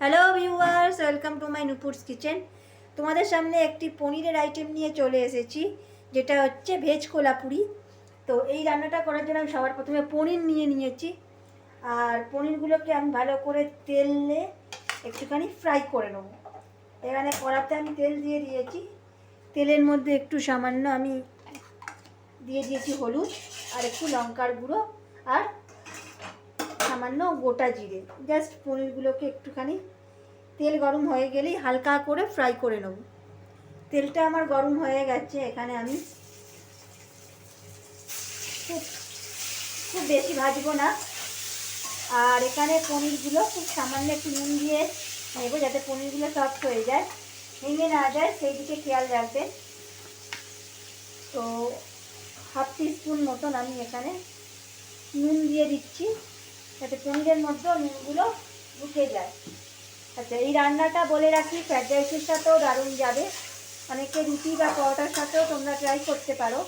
Hello viewers welcome to my Nupur's kitchen তোমাদের সামনে একটি পনিরের আইটেম নিয়ে চলে এসেছি, যেটা হচ্ছে ভেজ কোলাপুরি তো এই রান্নাটা করার জন্য আমি সবার প্রথমে পনির নিয়ে নিয়েছি। আর পনিরগুলোকে আমি ভালো করে তেলে একটুখানি ফ্রাই করে নেব। এখানে কড়াতে আমি তেল দিয়ে দিয়েছি। তেলের মধ্যে একটু সামান্য আমি দিয়ে দিয়েছি হলুদ আর একটু লঙ্কার গুঁড়ো আর সামান্য গোটা জিরে। জাস্ট পনিরগুলোকে একটুখানি তেল গরম হয়ে গেলেই হালকা করে ফ্রাই করে নেব। তেলটা আমার গরম হয়ে গেছে, এখানে আমি খুব খুব বেশি ভাজবো না। আর এখানে পনিরগুলো খুব সামান্য একটু নুন দিয়ে নেব যাতে পনিরগুলো সফট হয়ে যায়। ভেঙে না যায়, সেই দিকে খেয়াল রাখবেন। তো হাফ স্পুন মতন আমি এখানে নুন দিয়ে দিচ্ছি। যাতে পনিরের মধ্যেও নুনগুলো ঢুকে যায়। আচ্ছা এই রান্নাটা বলে রাখি ফ্রাইড রাইসের সাথেও দারুণ যাবে। অনেকে রুটি বা পরোটার সাথেও তোমরা ট্রাই করতে পারো।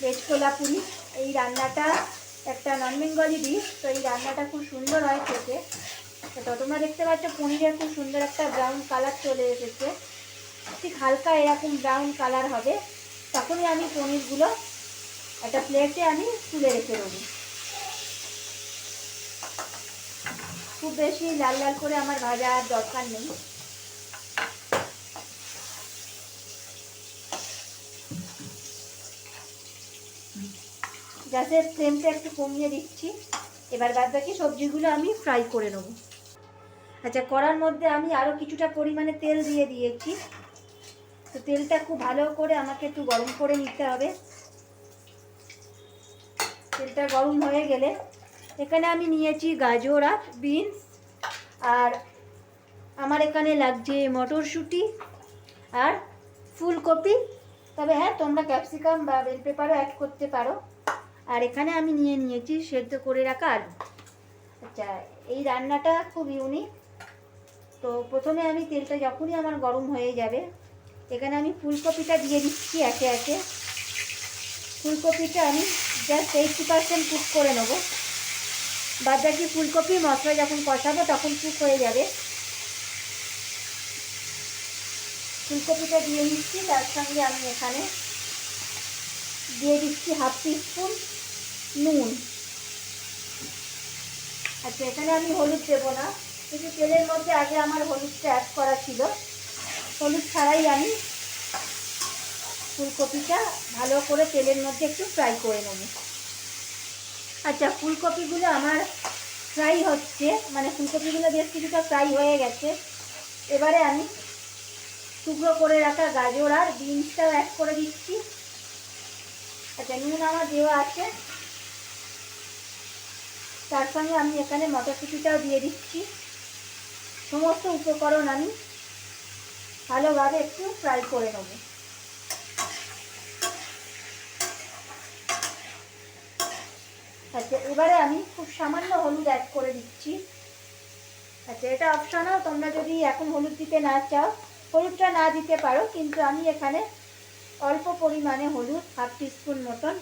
ভেজ কোলাপুরি এই রান্নাটা একটা নন বেঙ্গলি ডিশ তো এই রান্নাটা খুব সুন্দর হয় খেতে। তো তোমরা দেখতে পাচ্ছ, পনিরের খুব সুন্দর একটা ব্রাউন কালার চলে এসেছে। ঠিক হালকা এরকম ব্রাউন কালার হবে। তখনই আমি পনিরগুলো একটা প্লেটে আমি তুলে রেখে দেবো। খুব বেশি লাল লাল করে আমার ভাজার দরকার নেই। গ্যাসের ফ্লেমটা একটু কমিয়ে দিচ্ছি। এবার বাদ বাকি সবজিগুলো আমি ফ্রাই করে নেব। আচ্ছা কড়ার মধ্যে আমি আরও কিছুটা পরিমাণে তেল দিয়ে দিয়েছি। তো তেলটা খুব ভালো করে আমাকে একটু গরম করে নিতে হবে। তেলটা গরম হয়ে গেলে এখানে আমি নিয়েছি গাজর আর বিনস। আর আমার এখানে লাগছে মটরশুঁটি আর ফুলকপি। তবে হ্যাঁ তোমরা ক্যাপসিকাম বা বেল পেপারও অ্যাড করতে পারো। আর এখানে আমি নিয়ে নিয়েছি সেদ্ধ করে রাখা আলু। আচ্ছা এই রান্নাটা খুব ইউনিক তো প্রথমে আমি তেলটা যখনই আমার গরম হয়ে যাবে, এখানে আমি ফুলকপিটা দিয়ে দিচ্ছি একে একে। ফুলকপিটা আমি জাস্ট এইটটি পার্সেন্ট কুক করে নেব। বাদ বাকি ফুলকপি, মশলা যখন কষাবো তখন কুক হয়ে যাবে। ফুলকপিটা দিয়ে দিচ্ছি, তার সঙ্গে আমি এখানে দিয়ে দিচ্ছি হাফ স্পুন নুন। আচ্ছা এখানে আমি হলুদ দেবো না, কিন্তু তেলের মধ্যে আগে আমার হলুদটা অ্যাড করা ছিল। হলুদ ছাড়াই আমি ফুলকপিটা ভালো করে তেলের মধ্যে একটু ফ্রাই করে নেব। আচ্ছা ফুলকপিগুলো আমার ফ্রাই হচ্ছে মানে ফুলকপিগুলো বেশ কিছুটা ফ্রাই হয়ে গেছে। এবারে আমি টুকরো করে রাখা গাজর আর বিনসটাও অ্যাড করে দিচ্ছি। আচ্ছা নুন আমার দেওয়া আছে। তার সঙ্গে আমি এখানে মটরশুঁটিটাও দিয়ে দিচ্ছি। সমস্ত উপকরণ আমি ভালোভাবে একটু ফ্রাই করে নেব। আচ্ছা এবারে আমি খুব সামান্য হলুদ অ্যাড করে দিচ্ছি। আচ্ছা এটা অপশনাল তোমরা যদি এখন হলুদ দিতে না চাও, হলুদটা না দিতে পারো, কিন্তু আমি এখানে অল্প পরিমাণে হলুদ হাফ টিস্পুন মতন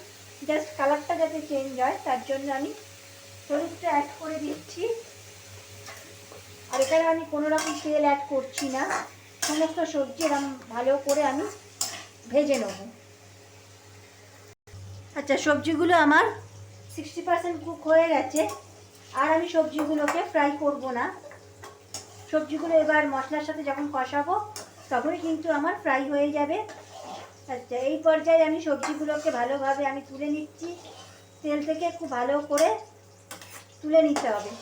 জাস্ট কালারটা যাতে চেঞ্জ হয়, তার জন্য আমি হলুদটা অ্যাড করে দিচ্ছি। আর এখানে আমি কোনো রকম তেল অ্যাড করছি না, সমস্ত সবজি এরকম ভালো করে আমি ভেজে নেব। আচ্ছা সবজিগুলো আমার সিক্সটি পার্সেন্ট কুক হয়ে গেছে। আর আমি সবজিগুলোকে ফ্রাই করব না। সবজিগুলো এবার মশলার সাথে যখন কষাবো, তখনই কিন্তু আমার ফ্রাই হয়ে যাবে। আচ্ছা এই পর্যায়ে আমি সবজিগুলোকে ভালোভাবে আমি তুলে নিচ্ছি। তেল থেকে খুব ভালো করে তুলে নিতে হবে।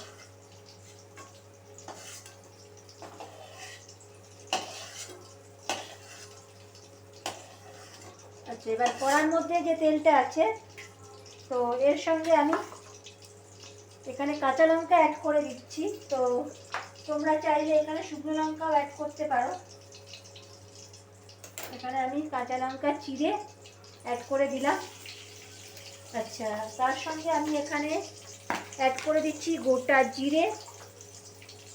আচ্ছা এবার কড়ার মধ্যে যে তেলটা আছে তো এর সঙ্গে আমি এখানে কাঁচা লঙ্কা অ্যাড করে দিচ্ছি। তো তোমরা চাইলে এখানে শুকনো লঙ্কাও অ্যাড করতে পারো। এখানে আমি কাঁচা লঙ্কা চিড়ে অ্যাড করে দিলাম। আচ্ছা তার সঙ্গে আমি এখানে অ্যাড করে দিচ্ছি গোটা জিরে।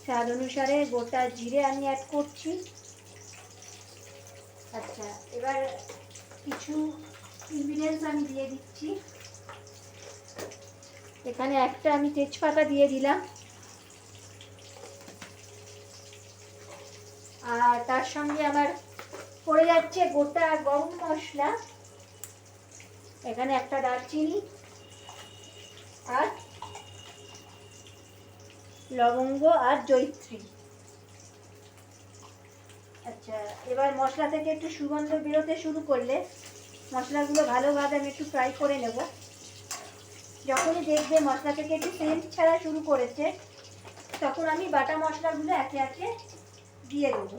স্বাদ অনুসারে গোটা জিরে আমি অ্যাড করছি। আচ্ছা এবার কিছু ইনগ্রিডিয়েন্টস আমি দিয়ে দিচ্ছি। এখানে একটা আমি তেজপাতা দিয়ে দিলাম। আর তার সঙ্গে আমার পড়ে যাচ্ছে গোটা গরম মশলা। এখানে একটা দারচিনি আর লবঙ্গ আর জৈত্রী আচ্ছা এবার মশলা থেকে একটু সুগন্ধ বেরোতে শুরু করলে মশলাগুলো ভালোভাবে আমি একটু ফ্রাই করে নেব। যখনই দেখবে মশলা থেকে একটু সেন্ট ছাড়া শুরু করেছে, তখন আমি বাটা মশলাগুলো একে একে দিয়ে দেবো।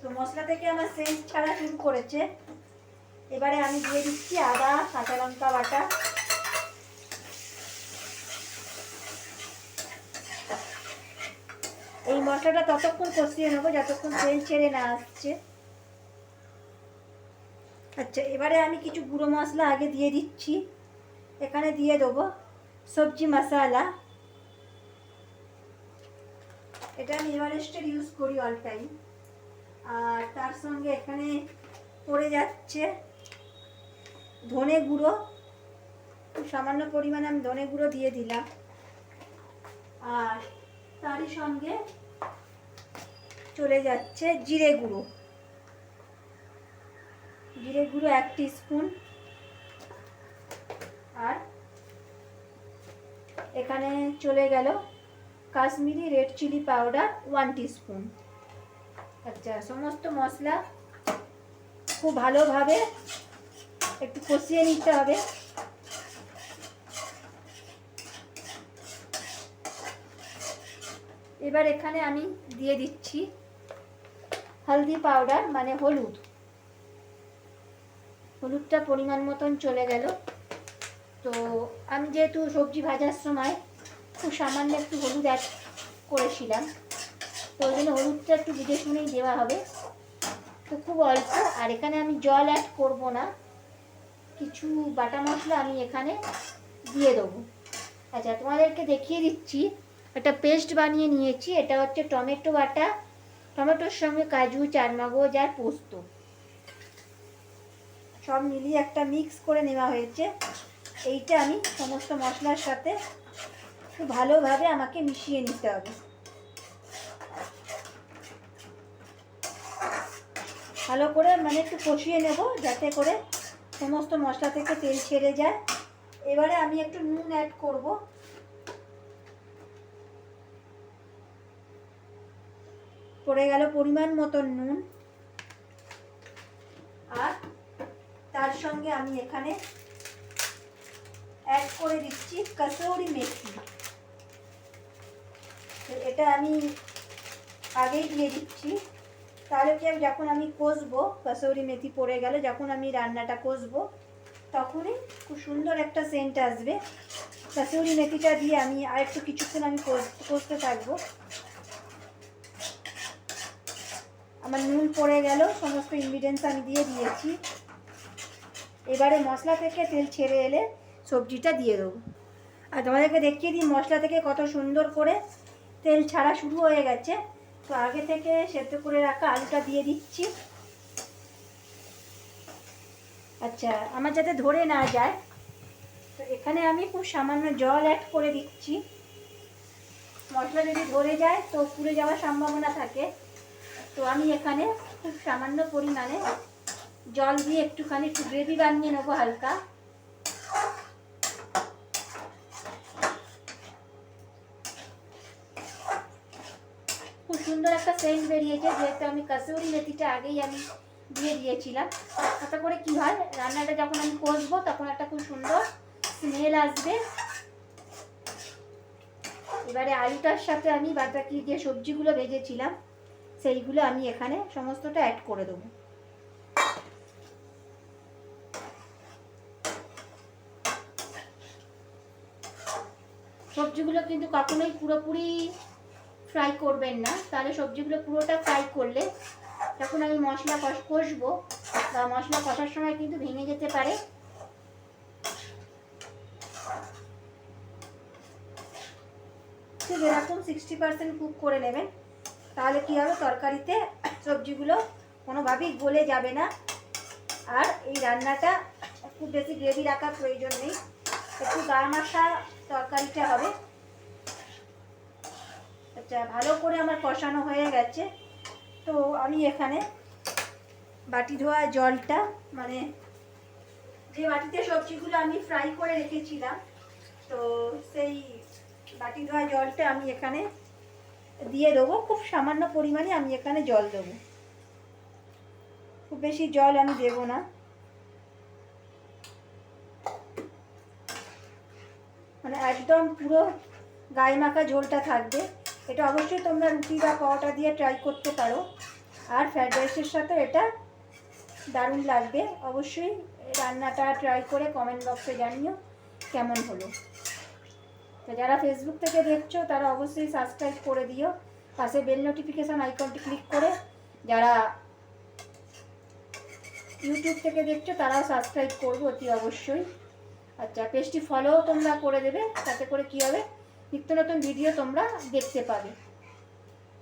তো মশলা থেকে আমার সেন্ট ছাড়া শুরু করেছে। এবারে আমি দিয়ে দিচ্ছি আদা, কাঁচা লঙ্কা বাটা। এই মশলাটা ততক্ষণ কষিয়ে নেব, যতক্ষণ তেল ছেড়ে না আসছে। আচ্ছা এবারে আমি কিছু গুঁড়ো মশলা আগে দিয়ে দিচ্ছি। এখানে দিয়ে দেবো সবজি মশালা। এটা আমি এভারেস্টের ইউজ করি অল টাইম আর তার সঙ্গে এখানে পড়ে যাচ্ছে ধনে গুঁড়ো। খুব সামান্য পরিমাণে আমি ধনে গুঁড়ো দিয়ে দিলাম। আর তারই সঙ্গে চলে যাচ্ছে জিরে গুঁড়ো। জিরে গুঁড়ো এক স্পুন আর এখানে চলে গেল Kashmiri red chilli powder one spoon আচ্ছা সমস্ত মশলা খুব ভালোভাবে একটু কষিয়ে নিতে হবে। এবার এখানে আমি দিয়ে দিচ্ছি হলদি পাউডার মানে হলুদ। হলুদটা পরিমাণ মতন চলে গেল। তো আমি যেহেতু সবজি ভাজার সময় খুব সামান্য একটু হলুদ অ্যাড করেছিলাম, তো ওই জন্য হলুদটা একটু বুঝে শুনেই দেওয়া হবে। তো খুব অল্প, আর এখানে আমি জল অ্যাড করব না। কিছু বাটা মশলা আমি এখানে দিয়ে দেবো। আচ্ছা তোমাদেরকে দেখিয়ে দিচ্ছি। একটা পেস্ট বানিয়ে নিয়েছি, এটা হচ্ছে টমেটো বাটা। টমেটোর সঙ্গে কাজু, চারমগজ আর পোস্ত। সব মিলিয়ে একটা মিক্স করে নেওয়া হয়েছে। এইটা আমি সমস্ত মশলার সাথে খুব ভালোভাবে আমাকে মিশিয়ে নিতে হবে। ভালো করে মানে একটু কষিয়ে নেব যাতে করে সমস্ত মশলা থেকে তেল ছেড়ে যায়। এবারে আমি একটু নুন অ্যাড করব। পড়ে গেল পরিমাণ মতন নুন। আর তার সঙ্গে আমি এখানে অ্যাড করে দিচ্ছি কাসৌরি মেথি। তো এটা আমি আগেই দিয়ে দিচ্ছি। তাহলে কি আমি যখন আমি কষবো, কাসৌরি মেথি পড়ে গেলে যখন আমি রান্নাটা কষবো, তখনই খুব সুন্দর একটা সেন্ট আসবে। কাসৌরি মেথিটা দিয়ে আমি আর একটু কিছুক্ষণ আমি কষতে থাকব। আমার নুন পড়ে গেল, সমস্ত ইনগ্রিডিয়েন্টস আমি দিয়ে দিয়েছি। এবারে মশলা থেকে তেল ছেড়ে এলে সবজিটা দিয়ে দেবো। আর তোমাদেরকে দেখিয়ে দিই মশলা থেকে কত সুন্দর করে তেল ছাড়া শুরু হয়ে গেছে। তো আগে থেকে সেদ্ধ করে রাখা আলুটা দিয়ে দিচ্ছি। আচ্ছা আমার যাতে ধরে না যায়, তো এখানে আমি খুব সামান্য জল অ্যাড করে দিচ্ছি। মশলা যদি ধরে যায়, তো পুড়ে যাওয়ার সম্ভাবনা থাকে। তো আমি এখানে খুব সামান্য পরিমাণে জল দিয়ে একটুখানি একটু গ্রেভি বানিয়ে নেব হালকা। খুব সুন্দর একটা সেন্ট বেরিয়েছে, যেহেতু আমি কাসুরি মেথিটা আগেই আমি দিয়ে দিয়েছিলাম। তাতে করে কি হয়, রান্নাটা যখন আমি কষবো, তখন একটা খুব সুন্দর স্মেল আসবে। এবারে আলুটার সাথে আমি বাটাকি যে সবজিগুলো ভেজেছিলাম, সেইগুলো আমি এখানে সমস্তটা অ্যাড করে দেবো। সবজিগুলো কিন্তু কখনোই পুরোপুরি ফ্রাই করবেন না। তাহলে সবজিগুলো পুরোটা ফ্রাই করলে যখন আমি মশলা কষ, কষবো বা মশলা কষার সময় কিন্তু ভেঙে যেতে পারে। ঠিক এরকম সিক্সটি পার্সেন্ট কুক করে নেবেন। তাহলে কী হবে? তরকারিতে সবজিগুলো কোনোভাবেই গলে যাবে না। আর এই রান্নাটা খুব বেশি গ্রেভি রাখার প্রয়োজন নেই। একটু গামাশা তরকারিটা হবে। আচ্ছা ভালো করে আমার কষানো হয়ে গেছে। তো আমি এখানে বাটি ধোয়া জলটা মানে যে বাটিতে সবজিগুলো আমি ফ্রাই করে রেখেছিলাম, তো সেই বাটি ধোয়া জলটা আমি এখানে দিয়ে দেবো। খুব সামান্য পরিমাণে আমি এখানে জল দেবো। খুব বেশি জল আমি দেবো না। মানে একদম পুরো গায়ে মাখা ঝোলটা থাকবে। এটা অবশ্যই তোমরা রুটি বা পাওয়াটা দিয়ে ট্রাই করতে পারো। আর ফ্রাইড রাইসের সাথে এটা দারুণ লাগবে। অবশ্যই রান্নাটা ট্রাই করে কমেন্ট বক্সে জানিও কেমন হলো। তো যারা ফেসবুক থেকে দেখছ, তারা অবশ্যই সাবস্ক্রাইব করে দিও। পাশে বেল নোটিফিকেশান আইকনটি ক্লিক করে যারা ইউটিউব থেকে দেখছ, তারাও সাবস্ক্রাইব করব অতি অবশ্যই। আচ্ছা পেজটি ফলোও তোমরা করে দেবে। তাতে করে কী হবে? নিত্য নতুন ভিডিও তোমরা দেখতে পাবে।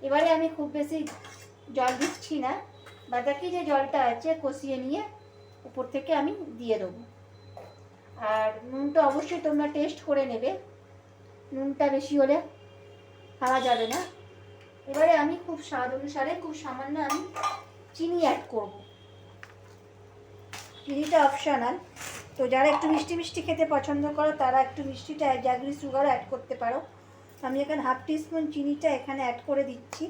এবারে আমি খুব বেশি জল দিচ্ছি না বাদাকি যে জলটা আছে কষিয়ে নিয়ে উপর থেকে আমি দিয়ে দেবো। আর নুনটা অবশ্যই তোমরা টেস্ট করে নেবে, নুনটা বেশি হলে খাওয়া যাবে না। এবারে আমি খুব স্বাদ অনুসারে খুব সামান্য আমি চিনি অ্যাড করব। চিনিটা অপশনাল তো যারা একটু মিষ্টি মিষ্টি খেতে পছন্দ করো, তারা একটু মিষ্টিটা জাগরি সুগার অ্যাড করতে পারো। আমি এখানে হাফ টিস্পুন চিনিটা এখানে অ্যাড করে দিচ্ছি।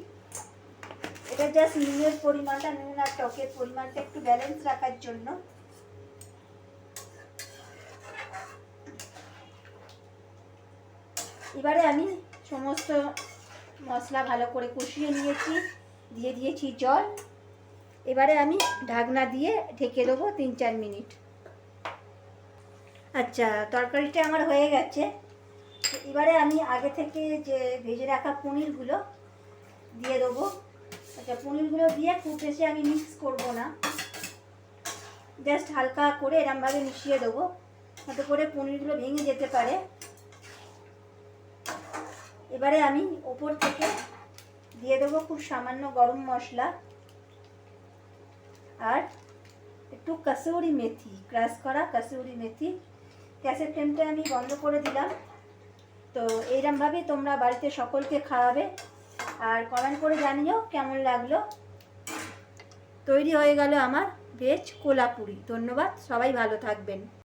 এটা জাস্ট নুনের পরিমাণটা, নুন আর টকের পরিমাণটা একটু ব্যালেন্স রাখার জন্য। এবারে আমি সমস্ত মশলা ভালো করে কষিয়ে নিয়েছি। দিয়ে দিয়েছি জল। এবারে আমি ঢাকনা দিয়ে ঢেকে দেবো তিন চার মিনিট। আচ্ছা তরকারিটা আমার হয়ে গেছে। এবারে আমি আগে থেকে যে ভেজে রাখা পনিরগুলো দিয়ে দেবো। আচ্ছা পনিরগুলো দিয়ে খুব বেশি আমি মিক্স করব না। জাস্ট হালকা করে এরমভাবে মিশিয়ে দেবো, যাতে করে পনিরগুলো ভেঙে যেতে পারে। এবারে আমি ওপর থেকে দিয়ে দেবো খুব সামান্য গরম মশলা আর একটু কাসুরি মেথি ক্রাশ করা কাসুরি মেথি। গ্যাসের ফ্লেমটা আমি বন্ধ করে দিলাম। তো এইরমভাবেই তোমরা বাড়িতে সকলকে খাওয়াবে। আর কমেন্ট করে জানিও কেমন লাগল। তৈরি হয়ে গেল আমার ভেজ কোলাপুরি। ধন্যবাদ, সবাই ভালো থাকবেন।